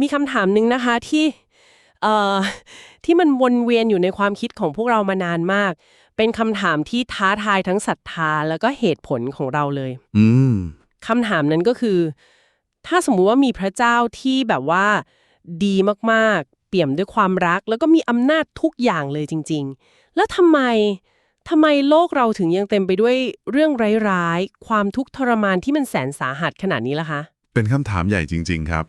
มีคำถามหนึ่งนะคะที่เอ่อที่มันวนเวียนอยู่ในความคิดของพวกเรามานานมาก เป็นคำถามที่ท้าทายทั้งศรัทธาแล้วก็เหตุผลของเราเลยอืมคำถามนั้นก็คือ ถ้าสมมุติว่ามีพระเจ้าที่แบบว่า ดีมากๆ เปี่ยมด้วยความรัก แล้วก็มีอำนาจทุกอย่างเลยจริง ๆ แล้วทำไมทำไมโลกเราถึงยังเต็มไปด้วยเรื่องร้ายๆ ความทุกข์ทรมานที่มันแสนสาหัสขนาดนี้ล่ะคะ เป็นคำถามใหญ่จริง ๆ ครับ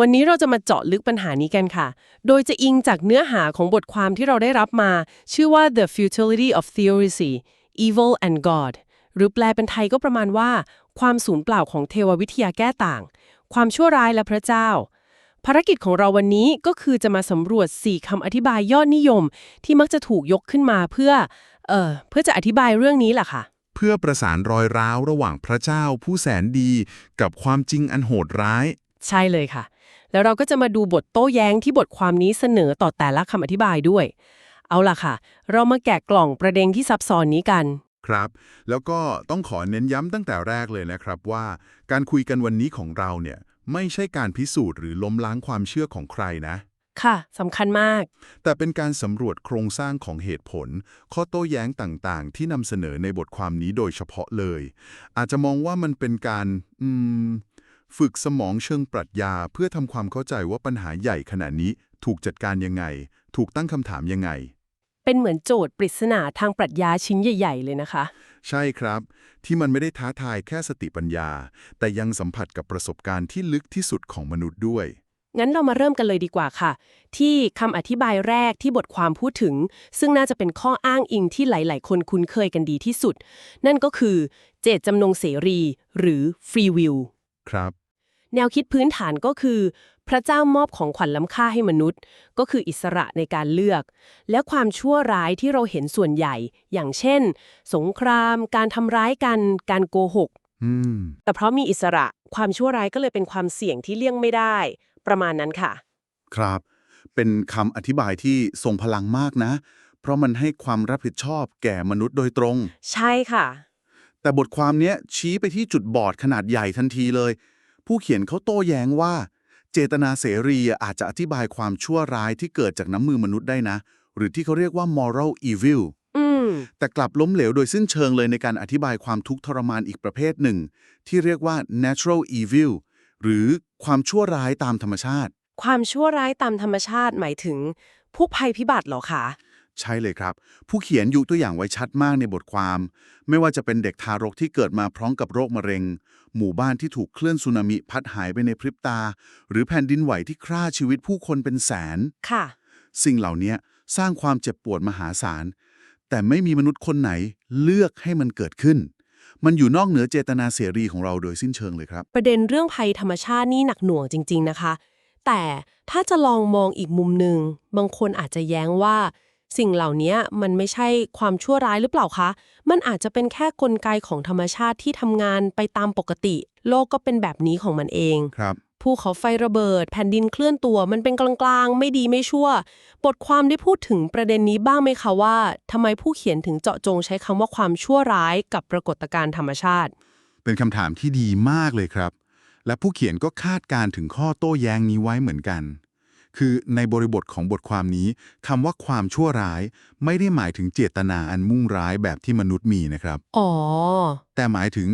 วันนี้เราจะมาเจาะลึกปัญหานี้กันค่ะ โดยจะอิงจากเนื้อหาของบทความที่เราได้รับมา ชื่อว่า The Futility of Theodicy Evil and God หรือแปลเป็นไทยก็ประมาณว่า ความสูญเปล่าของเทววิทยาแก้ต่าง ความชั่วร้ายและพระเจ้า ภารกิจของเราวันนี้ก็คือจะมาสำรวจ 4คำอธิบายยอดนิยม ที่มักจะถูกยกขึ้นมาเพื่อ เอ่อ เพื่อจะอธิบายเรื่องนี้แหละค่ะเพื่อประสานรอยร้าวระหว่างพระเจ้าผู้แสนดี กับความจริงอันโหดร้าย ใช่เลยค่ะ แล้วเราก็จะมาดูบทโต้แย้งที่บทความนี้เสนอต่อแต่ละคำอธิบายด้วย เอาล่ะค่ะ เรามาแกะกล่องประเด็นที่ซับซ้อนนี้กัน ครับ แล้วก็ต้องขอเน้นย้ำตั้งแต่แรกเลยนะครับว่า การคุยกันวันนี้ของเราเนี่ยไม่ใช่การพิสูจน์หรือล้มล้างความเชื่อของใครนะ ค่ะสำคัญมาก แต่เป็นการสำรวจโครงสร้างของเหตุผล ข้อโต้แย้งต่างๆ ที่นำเสนอในบทความนี้โดยเฉพาะเลย อาจจะมองว่ามันเป็นการ อืม ฝึกสมองเชิงปรัชญาเพื่อทำความเข้าใจว่าปัญหาใหญ่ขนาดนี้ถูกจัดการยังไง ถูกตั้งคำถามยังไง เป็นเหมือนโจทย์ปริศนาทางปรัชญาชิ้นใหญ่ ๆ เลยนะคะ ใช่ครับ ที่มันไม่ได้ท้าทายแค่สติปัญญา แต่ยังสัมผัสกับประสบการณ์ที่ลึกที่สุดของมนุษย์ด้วย งั้นเรามาเริ่มกันเลยดีกว่าค่ะ ที่คำอธิบายแรกที่บทความพูดถึง ซึ่งน่าจะเป็นข้ออ้างอิงที่หลาย ๆ คนคุ้นเคยกันดีที่สุด นั่นก็คือ เจตจำนงเสรี หรือ free will ครับ แนวคิดพื้นฐานก็คือ พระเจ้ามอบของขวัญล้ำค่าให้มนุษย์ ก็คืออิสระในการเลือก และความชั่วร้ายที่เราเห็นส่วนใหญ่ อย่างเช่น สงคราม การทำร้ายกัน การโกหกอืมแต่เพราะมีอิสระความชั่วร้ายก็เลยเป็นความเสี่ยงที่เลี่ยงไม่ได้ ประมาณนั้นค่ะ ครับ เป็นคำอธิบายที่ทรงพลังมากนะ เพราะมันให้ความรับผิดชอบแก่มนุษย์โดยตรง ใช่ค่ะ แต่บทความเนี้ยชี้ไปที่จุดบอดขนาดใหญ่ทันทีเลย ผู้เขียนเขาโต้แย้งว่า เจตนาเสรีอาจจะอธิบายความชั่วร้ายที่เกิดจากน้ำมือมนุษย์ได้นะ หรือที่เขาเรียกว่า moral evil อืมแต่กลับล้มเหลวโดยสิ้นเชิงเลยในการอธิบายความทุกข์ทรมานอีกประเภทหนึ่ง ที่เรียกว่า natural evil หรือความชั่วร้ายตามธรรมชาติ ความชั่วร้ายตามธรรมชาติหมายถึง ผู้ภัยพิบัติเหรอคะใช่เลยครับ ผู้เขียนยกตัวอย่างไว้ชัดมากในบทความ ไม่ว่าจะเป็นเด็กทารกที่เกิดมาพร้อมกับโรคมะเร็ง หมู่บ้านที่ถูกคลื่นสึนามิพัดหายไปในพริบตา หรือแผ่นดินไหวที่ฆ่าชีวิตผู้คนเป็นแสน ค่ะ สิ่งเหล่านี้สร้างความเจ็บปวดมหาศาล แต่ไม่มีมนุษย์คนไหนเลือกให้มันเกิดขึ้น มันอยู่นอกเหนือเจตนาเสรีของเราโดยสิ้นเชิงเลยครับ ประเด็นเรื่องภัยธรรมชาตินี่หนักหน่วงจริง ๆนะคะ แต่ถ้าจะลองมองอีกมุมหนึ่งบางคนอาจจะแย้งว่า สิ่งเหล่านี้มันไม่ใช่ความชั่วร้ายหรือเปล่าคะ มันอาจจะเป็นแค่กลไกของธรรมชาติที่ทำงานไปตามปกติ โลกก็เป็นแบบนี้ของมันเองครับภูเขาไฟระเบิด แผ่นดินเคลื่อนตัวมันเป็นกลางๆ ไม่ดีไม่ชั่ว บทความได้พูดถึงประเด็นนี้บ้างไหมคะว่าทำไมผู้เขียนถึงเจาะจงใช้คำว่าความชั่วร้ายกับปรากฏการณ์ธรรมชาติ เป็นคำถามที่ดีมากเลยครับ และผู้เขียนก็คาดการณ์ถึงข้อโต้แย้งนี้ไว้เหมือนกัน คือในบริบทของบทความนี้คำว่าความชั่วร้าย ไม่ได้หมายถึงเจตนาอันมุ่งร้ายแบบที่มนุษย์มีนะครับ อ๋อ แต่หมายถึง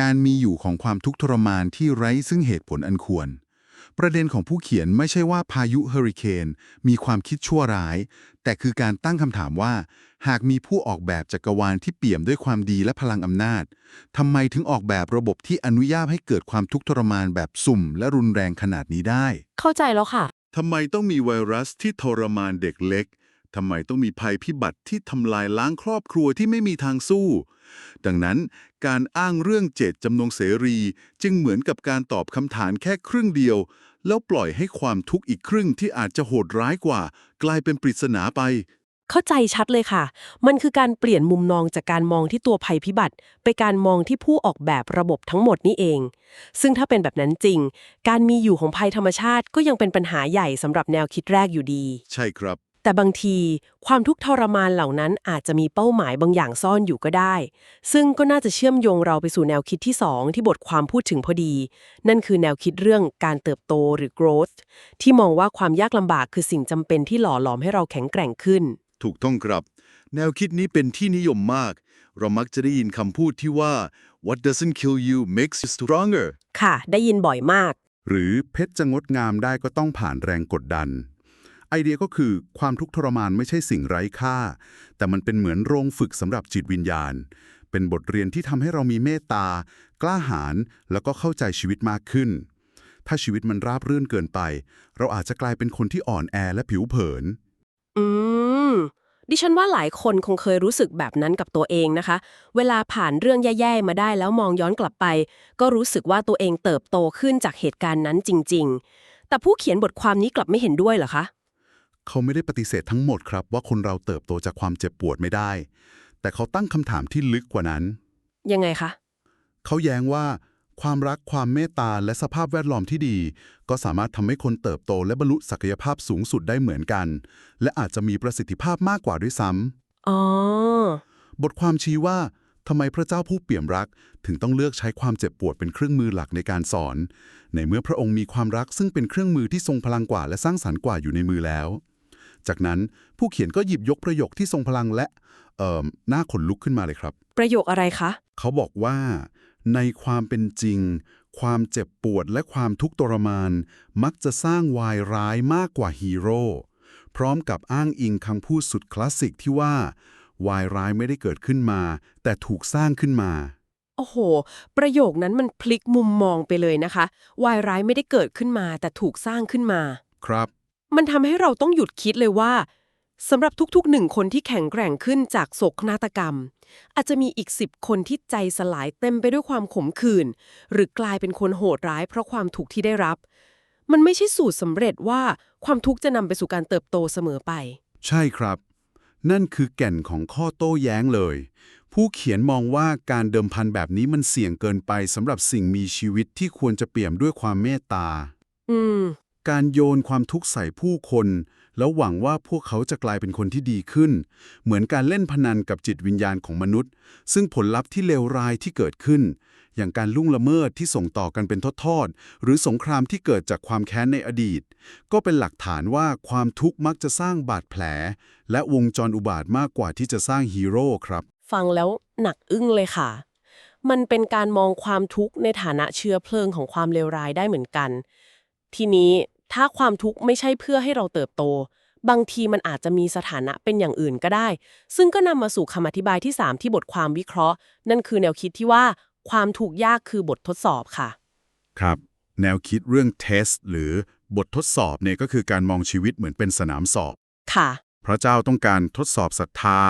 การมีอยู่ของความทุกข์ทรมานที่ไร้ซึ่งเหตุผลอันควร ประเด็นของผู้เขียนไม่ใช่ว่าพายุเฮอริเคนมีความคิดชั่วร้าย แต่คือการตั้งคำถามว่า หากมีผู้ออกแบบจักรวาลที่เปี่ยมด้วยความดีและพลังอำนาจทำไมถึงออกแบบระบบที่อนุญาตให้เกิดความทุกข์ทรมานแบบสุ่ม และรุนแรงขนาดนี้ได้ เข้าใจแล้วค่ะ ทำไมต้องมีไวรัสที่ทรมานเด็กเล็ก ทำไมต้องมีภัยพิบัติที่ทำลายล้างครอบครัวที่ไม่มีทางสู้ ดังนั้นการอ้างเรื่องเจตจำนงเสรีจึงเหมือนกับการตอบคำถามแค่ครึ่งเดียว แล้วปล่อยให้ความทุกข์อีกครึ่งที่อาจจะโหดร้ายกว่า กลายเป็นปริศนาไป เข้าใจชัดเลยค่ะ มันคือการเปลี่ยนมุมมองจากการมองที่ตัวภัยพิบัติ ไปการมองที่ผู้ออกแบบระบบทั้งหมดนี่เอง ซึ่งถ้าเป็นแบบนั้นจริง การมีอยู่ของภัยธรรมชาติก็ยังเป็นปัญหาใหญ่สำหรับแนวคิดแรกอยู่ดี ใช่ครับ แต่บางทีความทุกข์ทรมานเหล่านั้นอาจจะมีเป้าหมายบางอย่างซ่อนอยู่ก็ได้ ซึ่งก็น่าจะเชื่อมโยงเราไปสู่แนวคิดที่ 2 ที่บทความพูดถึงพอดี นั่นคือแนวคิดเรื่องการเติบโตหรือ growth ที่มองว่าความยากลำบากคือสิ่งจำเป็นที่หล่อหลอมให้เราแข็งแกร่งขึ้น ถูกต้องครับ แนวคิดนี้เป็นที่นิยมมาก เรามักจะได้ยินคำพูดที่ว่า what doesn't kill you makes you stronger ค่ะ ได้ยินบ่อยมาก หรือเพชรจะงดงามได้ก็ต้องผ่านแรงกดดัน ไอเดียก็คือความทุกข์ทรมานไม่ใช่สิ่งไร้ค่า แต่มันเป็นเหมือนโรงฝึกสำหรับจิตวิญญาณ เป็นบทเรียนที่ทำให้เรามีเมตตา กล้าหาญแล้วก็เข้าใจชีวิตมากขึ้น ถ้าชีวิตมันราบรื่นเกินไป เราอาจจะกลายเป็นคนที่อ่อนแอและผิวเผินอืม ดิฉันว่าหลายคนคงเคยรู้สึกแบบนั้นกับตัวเองนะคะ เวลาผ่านเรื่องแย่ๆมาได้แล้วมองย้อนกลับไป ก็รู้สึกว่าตัวเองเติบโตขึ้นจากเหตุการณ์นั้นจริง ๆ แต่ผู้เขียนบทความนี้กลับไม่เห็นด้วยเหรอคะเขาไม่ได้ปฏิเสธทั้งหมดครับ ว่าคนเราเติบโตจากความเจ็บปวดไม่ได้ แต่เขาตั้งคำถามที่ลึกกว่านั้น ยังไงคะเขาแย้งว่า ความรักความเมตตาและสภาพแวดล้อมที่ดี ก็สามารถทำให้คนเติบโตและบรรลุศักยภาพสูงสุดได้เหมือนกัน และอาจจะมีประสิทธิภาพมากกว่าด้วยซ้ำอ๋อบทความชี้ว่าทำไมพระเจ้าผู้เปี่ยมรัก ถึงต้องเลือกใช้ความเจ็บปวดเป็นเครื่องมือหลักในการสอน ในเมื่อพระองค์มีความรักซึ่งเป็นเครื่องมือที่ทรงพลังกว่าและสร้างสรรค์กว่าอยู่ในมือแล้ว จากนั้นผู้เขียนก็หยิบยกประโยคที่ทรงพลังและเอ่อหน้าขนลุกขึ้นมาเลยครับ ประโยคอะไรคะ เขาบอกว่า ในความเป็นจริง ความเจ็บปวดและความทุกข์ทรมาน มักจะสร้างวายร้ายมากกว่าฮีโร่พร้อมกับอ้างอิงคำพูดสุดคลาสสิกที่ว่า วายร้ายไม่ได้เกิดขึ้นมา แต่ถูกสร้างขึ้นมา โอ้โห ประโยคนั้นมันพลิกมุมมองไปเลยนะคะ วายร้ายไม่ได้เกิดขึ้นมา แต่ถูกสร้างขึ้นมา ครับ มันทำให้เราต้องหยุดคิดเลยว่า สำหรับทุกๆหนึ่งคนที่แข็งแกร่งขึ้นจากโศกนาฏกรรม อาจจะมีอีกสิบคนที่ใจสลายเต็มไปด้วยความขมขื่นหรือกลายเป็นคนโหดร้ายเพราะความทุกข์ที่ได้รับ มันไม่ใช่สูตรสำเร็จว่าความทุกข์จะนำไปสู่การเติบโตเสมอไป ใช่ครับ นั่นคือแก่นของข้อโต้แย้งเลย ผู้เขียนมองว่าการเดิมพันแบบนี้มันเสี่ยงเกินไปสำหรับสิ่งมีชีวิตที่ควรจะเปี่ยมด้วยความเมตตา อืม การโยนความทุกข์ใส่ผู้คน แล้วหวังว่าพวกเขาจะกลายเป็นคนที่ดีขึ้น เหมือนการเล่นพนันกับจิตวิญญาณของมนุษย์ ซึ่งผลลัพธ์ที่เลวร้ายที่เกิดขึ้น อย่างการลุ่งละเมิดที่ส่งต่อกันเป็นทอดๆหรือสงครามที่เกิดจากความแค้นในอดีต ก็เป็นหลักฐานว่าความทุกข์มักจะสร้างบาดแผล และวงจรอุบาทมากกว่าที่จะสร้างฮีโร่ครับ ฟังแล้วหนักอึ้งเลยค่ะมันเป็นการมองความทุกข์ในฐานะเชื้อเพลิงของความเลวร้ายได้เหมือนกัน ทีนี้ ถ้าความทุกข์ไม่ใช่เพื่อให้เราเติบโต บางทีมันอาจจะมีสถานะเป็นอย่างอื่นก็ได้ ซึ่งก็นำมาสู่คำอธิบายที่ 3 ที่บทความวิเคราะห์ นั่นคือแนวคิดที่ว่า ความถูกยากคือบททดสอบค่ะ ครับ แนวคิดเรื่อง test หรือบททดสอบเนี่ยก็คือการมองชีวิตเหมือนเป็นสนามสอบ ค่ะ พระเจ้าต้องการทดสอบศรัทธา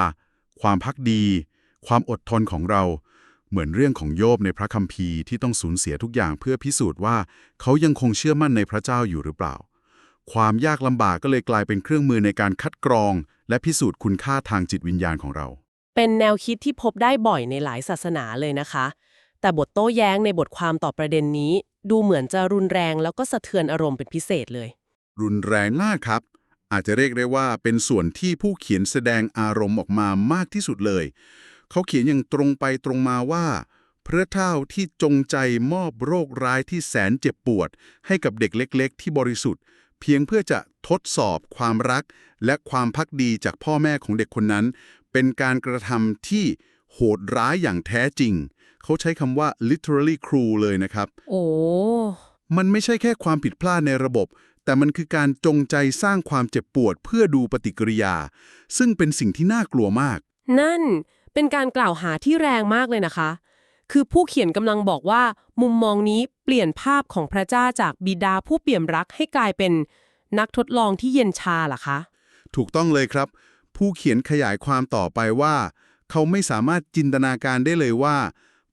ความพักดี ความอดทนของเรา เหมือนเรื่องของโยบในพระคัมภีร์ที่ต้องสูญเสียทุกอย่างเพื่อพิสูจน์ว่า เขายังคงเชื่อมั่นในพระเจ้าอยู่หรือเปล่า ความยากลำบากก็เลยกลายเป็นเครื่องมือในการคัดกรอง และพิสูจน์คุณค่าทางจิตวิญญาณของเรา เป็นแนวคิดที่พบได้บ่อยในหลายศาสนาเลยนะคะ แต่บทโต้แย้งในบทความต่อประเด็นนี้ ดูเหมือนจะรุนแรงแล้วก็สะเทือนอารมณ์เป็นพิเศษเลย รุนแรงมากครับ อาจจะเรียกได้ว่าเป็นส่วนที่ผู้เขียนแสดงอารมณ์ออกมามากที่สุดเลย เขาเขียนอย่างตรงไปตรงมาว่า พระเจ้าที่จงใจมอบโรคร้ายที่แสนเจ็บปวด ให้กับเด็กเล็ก ๆ ที่บริสุทธิ์ เพียงเพื่อจะทดสอบความรัก และความพักดีจากพ่อแม่ของเด็กคนนั้น เป็นการกระทำที่โหดร้ายอย่างแท้จริง เขาใช้คำว่า literally cruel เลยนะครับ โอ้ มันไม่ใช่แค่ความผิดพลาดในระบบ แต่มันคือการจงใจสร้างความเจ็บปวดเพื่อดูปฏิกิริยา ซึ่งเป็นสิ่งที่น่ากลัวมาก นั่น เป็นการกล่าวหาที่แรงมากเลยนะคะ คือผู้เขียนกำลังบอกว่า มุมมองนี้เปลี่ยนภาพของพระเจ้าจากบิดาผู้เปี่ยมรักให้กลายเป็นนักทดลองที่เย็นชาเหรอคะ ถูกต้องเลยครับ ผู้เขียนขยายความต่อไปว่า เขาไม่สามารถจินตนาการได้เลยว่า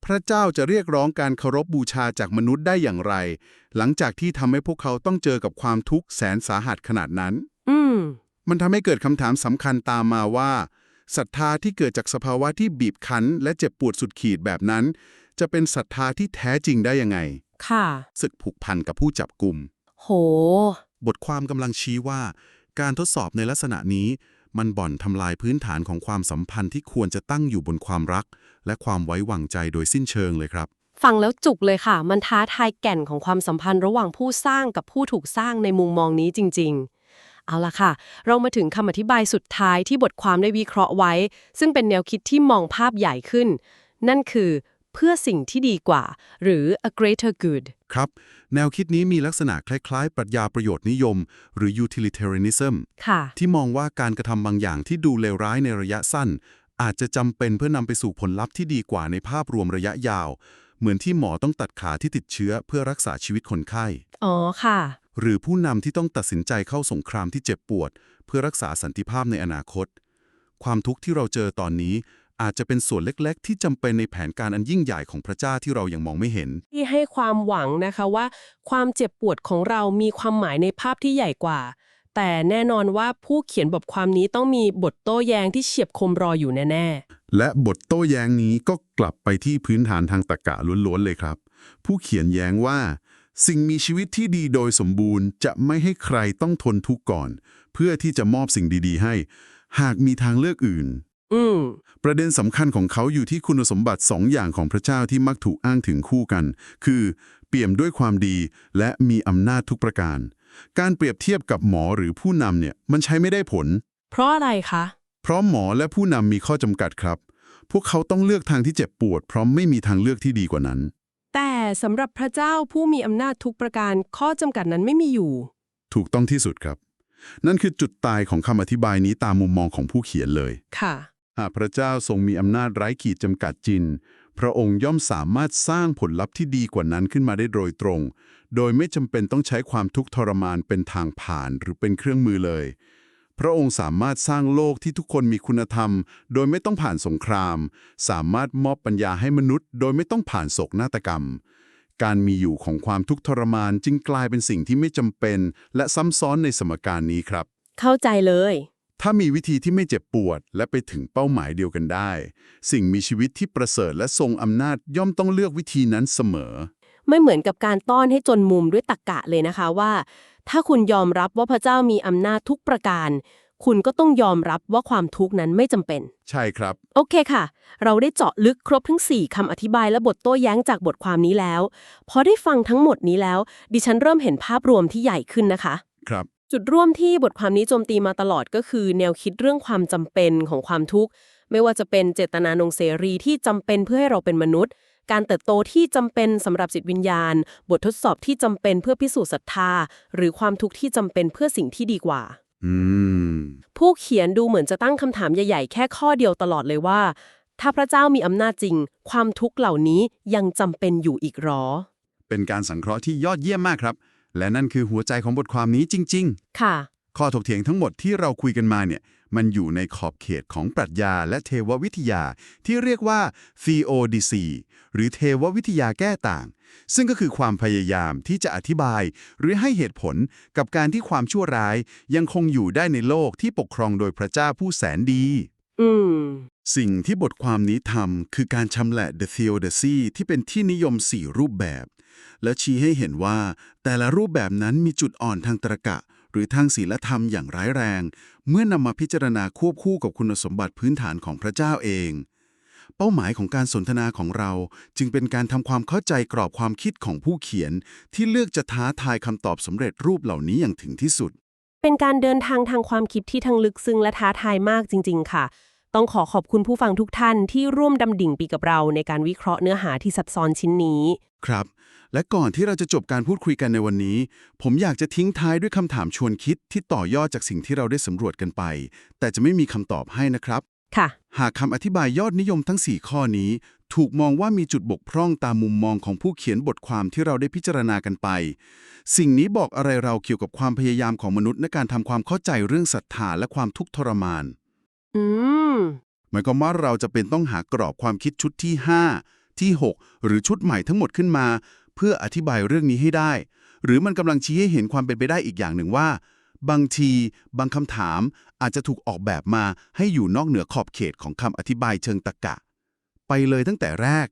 พระเจ้าจะเรียกร้องการเคารพบูชาจากมนุษย์ได้อย่างไร หลังจากที่ทำให้พวกเขาต้องเจอกับความทุกข์แสนสาหัสขนาดนั้น อืมมันทำให้เกิดคำถามสำคัญตามมาว่า ศรัทธาที่เกิดจากสภาวะที่บีบคั้น และเจ็บปวดสุดขีดแบบนั้น จะเป็นศรัทธาที่แท้จริงได้ยังไง ค่ะศึกผูกพันกับผู้จับกลุ่ม โห บทความกำลังชี้ว่า การทดสอบในลักษณะนี้ มันบ่อนทำลายพื้นฐานของความสัมพันธ์ที่ควรจะตั้งอยู่บนความรัก และความไว้วางใจโดยสิ้นเชิงเลยครับ ฟังแล้วจุกเลยค่ะ มันท้าทายแก่นของความสัมพันธ์ระหว่างผู้สร้างกับผู้ถูกสร้างในมุมมองนี้จริง ๆ เอาละค่ะ เรามาถึงคำอธิบายสุดท้ายที่บทความได้วิเคราะห์ไว้ ซึ่งเป็นแนวคิดที่มองภาพใหญ่ขึ้น นั่นคือเพื่อสิ่งที่ดีกว่า หรือ a greater good ครับ แนวคิดนี้มีลักษณะคล้ายๆ ปรัชญาประโยชน์นิยม หรือ utilitarianism ค่ะ ที่มองว่าการกระทำบางอย่างที่ดูเลวร้ายในระยะสั้น อาจจะจำเป็นเพื่อนำไปสู่ผลลัพธ์ที่ดีกว่าในภาพรวมระยะยาว เหมือนที่หมอต้องตัดขาที่ติดเชื้อเพื่อรักษาชีวิตคนไข้ อ๋อค่ะ หรือผู้นำที่ต้องตัดสินใจเข้าสงครามที่เจ็บปวด เพื่อรักษาสันติภาพในอนาคต ความทุกข์ที่เราเจอตอนนี้อาจจะเป็นส่วนเล็ก ๆ ที่จำเป็นในแผนการอันยิ่งใหญ่ของพระเจ้าที่เรายังมองไม่เห็น ที่ให้ความหวังนะคะว่า ความเจ็บปวดของเรามีความหมายในภาพที่ใหญ่กว่า แต่แน่นอนว่าผู้เขียนบทความนี้ต้องมีบทโต้แย้งที่เฉียบคมรออยู่แน่และบทโต้แย้งนี้ก็กลับไปที่พื้นฐานทางตรรกะล้วนๆเลยครับ ผู้เขียนแย้งว่า สิ่งมีชีวิตที่ดีโดยสมบูรณ์จะไม่ให้ใครต้องทนทุกข์ก่อน เพื่อที่จะมอบสิ่งดี ๆ ให้ หากมีทางเลือกอื่นๆอืมประเด็นสำคัญของเขาอยู่ที่คุณสมบัติสองอย่างของพระเจ้าที่มักถูกอ้างถึงคู่กัน คือ เปี่ยมด้วยความดีและมีอำนาจทุกประการ การเปรียบเทียบกับหมอหรือผู้นำเนี่ยมันใช้ไม่ได้ผล เพราะอะไรคะ เพราะหมอและผู้นำมีข้อจำกัดครับ พวกเขาต้องเลือกทางที่เจ็บปวดเพราะไม่มีทางเลือกที่ดีกว่านั้น แต่สำหรับพระเจ้าผู้มีอำนาจทุกประการข้อจำกัดนั้นไม่มีอยู่ ถูกต้องที่สุดครับ นั่นคือจุดตายของคำอธิบายนี้ตามมุมมองของผู้เขียนเลย ค่ะ หากพระเจ้าทรงมีอำนาจไร้ขีดจำกัดจริง พระองค์ย่อมสามารถสร้างผลลัพธ์ที่ดีกว่านั้นขึ้นมาได้โดยตรง โดยไม่จำเป็นต้องใช้ความทุกข์ทรมานเป็นทางผ่านหรือเป็นเครื่องมือเลย พระองค์สามารถสร้างโลกที่ทุกคนมีคุณธรรม โดยไม่ต้องผ่านสงคราม สามารถมอบปัญญาให้มนุษย์ โดยไม่ต้องผ่านโศกนาฏกรรม การมีอยู่ของความทุกข์ทรมานจึงกลายเป็นสิ่งที่ไม่จำเป็น และซ้ำซ้อนในสมการนี้ครับ เข้าใจเลย ถ้ามีวิธีที่ไม่เจ็บปวด และไปถึงเป้าหมายเดียวกันได้ สิ่งมีชีวิตที่ประเสริฐและทรงอำนาจย่อมต้องเลือกวิธีนั้นเสมอ ไม่เหมือนกับการต้อนให้จนมุมด้วยตรรกะเลยนะคะว่า ถ้าคุณยอมรับว่าพระเจ้ามีอำนาจทุกประการ คุณก็ต้องยอมรับว่าความทุกข์นั้นไม่จำเป็น ใช่ครับ โอเคค่ะ เราได้เจาะลึกครบทั้ง 4คำอธิบายและบทโต้แย้งจากบทความนี้แล้ว พอได้ฟังทั้งหมดนี้แล้ว ดิฉันเริ่มเห็นภาพรวมที่ใหญ่ขึ้นนะคะ ครับ จุดร่วมที่บทความนี้โจมตีมาตลอดก็คือ แนวคิดเรื่องความจำเป็นของความทุกข์ ไม่ว่าจะเป็นเจตนานงเสรีที่จำเป็นเพื่อให้เราเป็นมนุษย์ การเติบโตที่จำเป็นสำหรับจิตวิญญาณ บททดสอบที่จำเป็นเพื่อพิสูจน์ศรัทธา หรือความทุกข์ที่จำเป็นเพื่อสิ่งที่ดีกว่าอืมผู้เขียนดูเหมือนจะตั้งคำถามใหญ่ ๆ แค่ข้อเดียวตลอดเลยว่า ถ้าพระเจ้ามีอำนาจจริง ความทุกข์เหล่านี้ยังจำเป็นอยู่อีกหรอ เป็นการสังเคราะห์ที่ยอดเยี่ยมมากครับ และนั่นคือหัวใจของบทความนี้จริงค่ะๆข้อถกเถียงทั้งหมดที่เราคุยกันมาเนี่ย มันอยู่ในขอบเขตของปรัชญาและเทววิทยา ที่เรียกว่า theodicy หรือเทววิทยาแก้ต่าง ซึ่งก็คือความพยายามที่จะอธิบาย หรือให้เหตุผลกับการที่ความชั่วร้ายยังคงอยู่ได้ในโลกที่ปกครองโดยพระเจ้าผู้แสนดีสิ่งที่บทความนี้ทำคือการชำแหละ The Theodicy ที่เป็นที่นิยม4รูปแบบ และชี้ให้เห็นว่าแต่ละรูปแบบนั้นมีจุดอ่อนทางตรรกะ หรือทางศีลธรรมอย่างร้ายแรง เมื่อนำมาพิจารณาควบคู่กับคุณสมบัติพื้นฐานของพระเจ้าเอง เป้าหมายของการสนทนาของเราจึงเป็นการทำความเข้าใจกรอบความคิดของผู้เขียน ที่เลือกจะท้าทายคำตอบสำเร็จรูปเหล่านี้อย่างถึงที่สุด เป็นการเดินทางทางความคิดที่ทั้งลึกซึ้งและท้าทายมากจริง ๆ ค่ะ ต้องขอขอบคุณผู้ฟังทุกท่านที่ร่วมดำดิ่งปีกับเราในการวิเคราะห์เนื้อหาที่ซับซ้อนชิ้นนี้ ครับ และก่อนที่เราจะจบการพูดคุยกันในวันนี้ ผมอยากจะทิ้งท้ายด้วยคำถามชวนคิดที่ต่อยอดจากสิ่งที่เราได้สำรวจกันไป แต่จะไม่มีคำตอบให้นะครับ ค่ะ หากคำอธิบายยอดนิยมทั้ง 4 ข้อนี้ ถูกมองว่ามีจุดบกพร่องตามมุมมองของผู้เขียนบทความที่เราได้พิจารณากันไป สิ่งนี้บอกอะไรเราเกี่ยวกับความพยายามของมนุษย์ในการทำความเข้าใจเรื่องศรัทธาและความทุกข์ทรมาน อื มหมายความว่าเราจะเป็นต้องหากรอบความคิดชุดที่ 5 ที่ 6 หรือชุดใหม่ทั้งหมดขึ้นมา เพื่ออธิบายเรื่องนี้ให้ได้ หรือมันกำลังชี้ให้เห็นความเป็นไปได้อีกอย่างหนึ่งว่า บางที บางคำถามอาจจะถูกออกแบบมาให้อยู่นอกเหนือขอบเขตของคำอธิบายเชิงตรรกะ ไปเลยตั้งแต่แรก